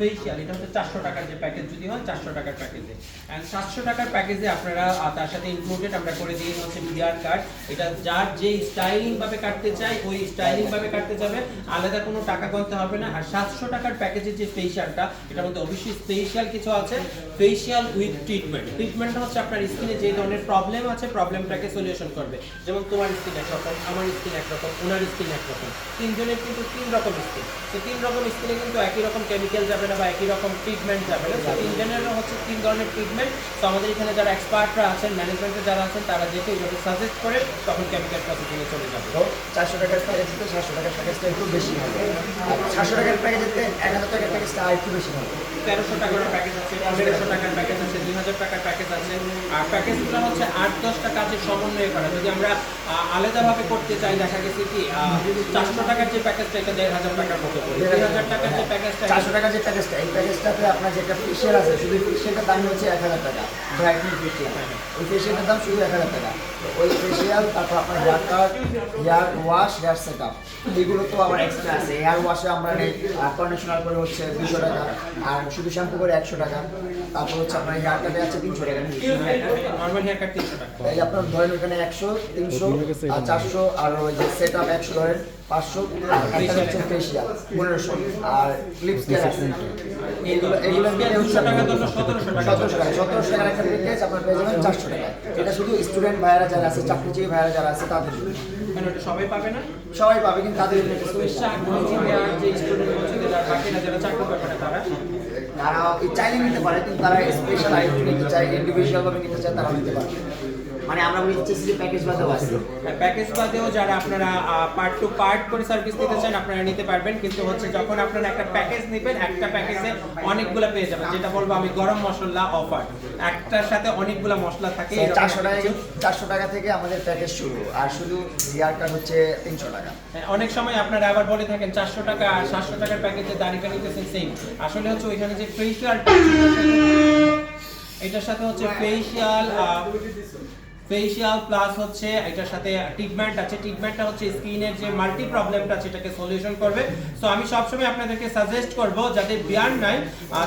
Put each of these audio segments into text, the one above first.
Facial এটা হচ্ছে চারশো টাকার যে প্যাকেজ যদি হয় চারশো টাকার প্যাকেজে অ্যান্ড সাতশো টাকার প্যাকেজে আপনারা তার সাথে ইনক্লুডেড আমরা করে দিই হচ্ছে বিয়ার কার্ড এটা যার যে স্টাইলিং ভাবে কাটতে চায়, ওই স্টাইলিং ভাবে কাটতে যাবে। আলাদা কোনো টাকা গুনতে হবে না। আর সাতশো টাকার প্যাকেজের যে ফেসিয়ালটা এটার মধ্যে অবশ্যই স্পেশাল কিছু আছে। ফেসিয়াল উইথ ট্রিটমেন্ট ট্রিটমেন্ট হচ্ছে আপনার স্কিনে যে ধরনের প্রবলেম আছে প্রবলেমটাকে সলিউশন করবে। যেমন তোমার স্কিন একরকম, আমার স্কিন একরকম, ওনার স্কিন একরকম। তিনজনের কিন্তু তিন রকম স্কিন তো তিন রকম স্কিনে কিন্তু একই রকম কেমিক্যাল যাবে না বা একই রকম ট্রিটমেন্ট যাবে না। তো তিনজনেরও হচ্ছে তিন ধরনের ট্রিটমেন্ট তো আমাদের এখানে যারা এক্সপার্টরা আছেন ম্যানেজমেন্টে যারা আছেন তারা যেটা এইভাবে সাজেস্ট করে তখন কেমিক্যাল প্রসেসিংয়ে চলে যাবে। তো চারশো টাকার প্যাকেজেতে সাতশো টাকার প্যাকেজটা একটু বেশি হবে। সাতশো টাকার প্যাকেজেতে এক হাজার টাকার প্যাকেজটা আর একটু বেশি হবে। তেরোশো টাকার প্যাকেজ আছে পনেরোশো টাকার প্যাকেজ আছে দুই হাজার টাকার প্যাকেজ আছে। আর প্যাকেজগুলো হচ্ছে আট দশটা কাজের সমন্বয় করা। যদি আমরা আলাদাভাবে করতে চাই দেখা গেছে কি চারশো টাকার যে প্যাকেজটা এটা দেড় হাজার টাকার মতো পড়ে দুই হাজার টাকার যে প্যাকেজটা চারশো টাকার যে প্যাকেজটা এই প্যাকেজটাতে আপনার যেটা ফেশিয়াল আছে শুধু ফেশিয়ালটার দাম হচ্ছে এক হাজার টাকা ব্রাইটনিং ফেশিয়াল ওই ফেশিয়ালটার দাম শুধু এক হাজার টাকা। ওই ফেশিয়াল তারপর আপনার haircut hair wash hair set up এগুলো তো আমার এক্সট্রা আছে। হেয়ার ওয়াশে আমরা নেই। কন্ডিশনার করে হচ্ছে দুশো টাকা। আর শুধু শ্যাম্পু করে একশো টাকা। তারপর হচ্ছে আপনার হেয়ার কাটে আছে তিনশো টাকা। নর্মাল হেয়ার কাট তিনশো টাকা। এই আপনার ধরেন ওখানে একশো তিনশো আর চারশো আর ওই যে সেট আপ একশো ধরেন পাঁচশো। আর একটা হচ্ছে ফেশিয়াল পনেরোশো। আর লিপস কেয়ার আছে। এগুলো এগুলো মিলে হচ্ছে দুশো টাকা। ধরলো সতেরোশো টাকা। সতেরোশো টাকা। সতেরোশো টাকার একটা প্যাকেজ আপনার পেয়ে যাবেন চারশো টাকা এটা শুধু স্টুডেন্ট ভাইয়ারা যারা আছে চাকরিজীবী ভাইয়ারা যারা আছে তাদের জন্য। কেন এটা সবাই পাবে না? সবাই পাবে কিন্তু তাদের তারা? চাইলে নিতে পারে কিন্তু তারা স্পেশাল আইটেম নিতে চায় ইন্ডিভিজুয়াল ভাবে নিতে চায় তারা নিতে পারবে। মানে আমরা বলি এইচএসসি প্যাকেজ বাদেও আছে। প্যাকেজ বাদেও যারা আপনারা পার্ট টু পার্ট করে সার্ভিস নিতে চান আপনারা নিতে পারবেন। কিন্তু হচ্ছে যখন আপনারা একটা প্যাকেজ নেবেন একটা প্যাকেজে অনেকগুলো পেয়ে যাবেন। যেটা বলব আমি গরম মশলা অফার একটার সাথে অনেকগুলো মশলা থাকে চারশো টাকা। চারশো টাকা থেকে আমাদের প্যাকেজ শুরু। আর শুধু হেয়ার কাট হচ্ছে তিনশো টাকা। হ্যাঁ, অনেক সময় আপনারা আবার বলে থাকেন চারশো টাকা আর সাতশো টাকার প্যাকেজে দাঁড়িয়ে নিতেছেন সেম আসলে হচ্ছে ওইখানে যে ফেসিয়াল এটার সাথে হচ্ছে ফেসিয়াল ফেসিয়াল প্লাস হচ্ছে এটার সাথে ট্রিটমেন্ট আছে। ট্রিটমেন্টটা হচ্ছে স্কিনের যে মাল্টি প্রবলেমটা আছে এটাকে সলিউশন করবে। সো আমি সবসময় আপনাদেরকে সাজেস্ট করব যাদের বিয়ার নাই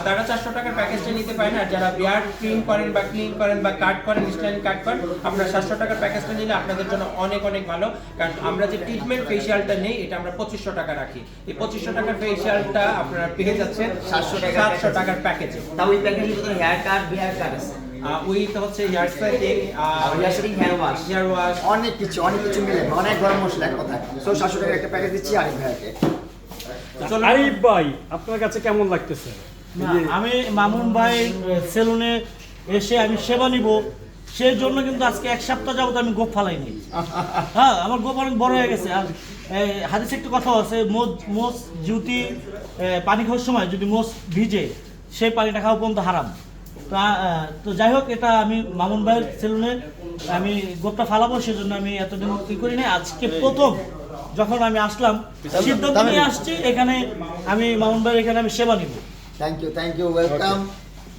তারা চারশো টাকার প্যাকেজটা নিতে পারেন আর যারা বিয়ার ক্লিন করেন বা ক্লিন করেন বা কাট করেন স্টাইল কাট করেন আপনারা সাতশো টাকার প্যাকেজটা নিলে আপনাদের জন্য অনেক অনেক ভালো। কারণ আমরা যে ট্রিটমেন্ট ফেসিয়ালটা নেই এটা আমরা পঁচিশশো টাকা রাখি। এই পঁচিশশো টাকার ফেসিয়ালটা আপনারা পেয়ে যাচ্ছেন 700 টাকার সাতশো টাকার প্যাকেজে তাও ওই প্যাকেজের ভিতরে হেয়ার কাট হেয়ার কাট আছে। উইথ হচ্ছে hair setting hair setting hair wash hair wash অনেক কিছু অনেক কিছু মিলে অনেক গরম মশলা এক কথা সো সাতশো টাকার একটা প্যাকেজ দিচ্ছি আরিফ ভাইয়াকে চলো। আরিফ ভাই আপনার কাছে কেমন লাগতেছে? আমি মামুন ভাই সেলুনে এসে আমি সেবা নিব। সেই জন্য কিন্তু আজকে এক সপ্তাহ যাবত আমি গোপ ফালাইনি। হ্যাঁ আমার গোপ অনেক বড় হয়ে গেছে। আর এই, হাদিসে একটু কথা আছে মোজ মোষ জুতি পানি খাওয়ার সময় যদি মোষ ভিজে সেই পানিটা খাওয়া পর্যন্ত হারাম। তো যাই হোক এটা আমি মামুন ভাইয়ের সেলুনে আমি গোপটা ফালাবো সেজন্য আমি এতদিন কি করি না আজকে প্রথম যখন আমি আসলাম সিদ্ধান্ত নিয়ে আসছি এখানে আমি মামুন ভাইয়ের এখানে আমি সেবা নিব thank you thank you welcome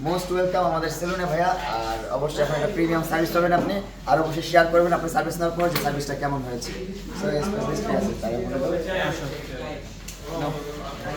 most welcome আমাদের সেলুনে ভাইয়া আর অবশ্যই আপনার একটা প্রিমিয়াম সার্ভিস পাবেন আপনি আর অবশ্যই শেয়ার করবেন আপনার সার্ভিস নেওয়ার পর যে সার্ভিসটা কেমন হয়েছে সো এই সার্ভিসটা আছে তাই।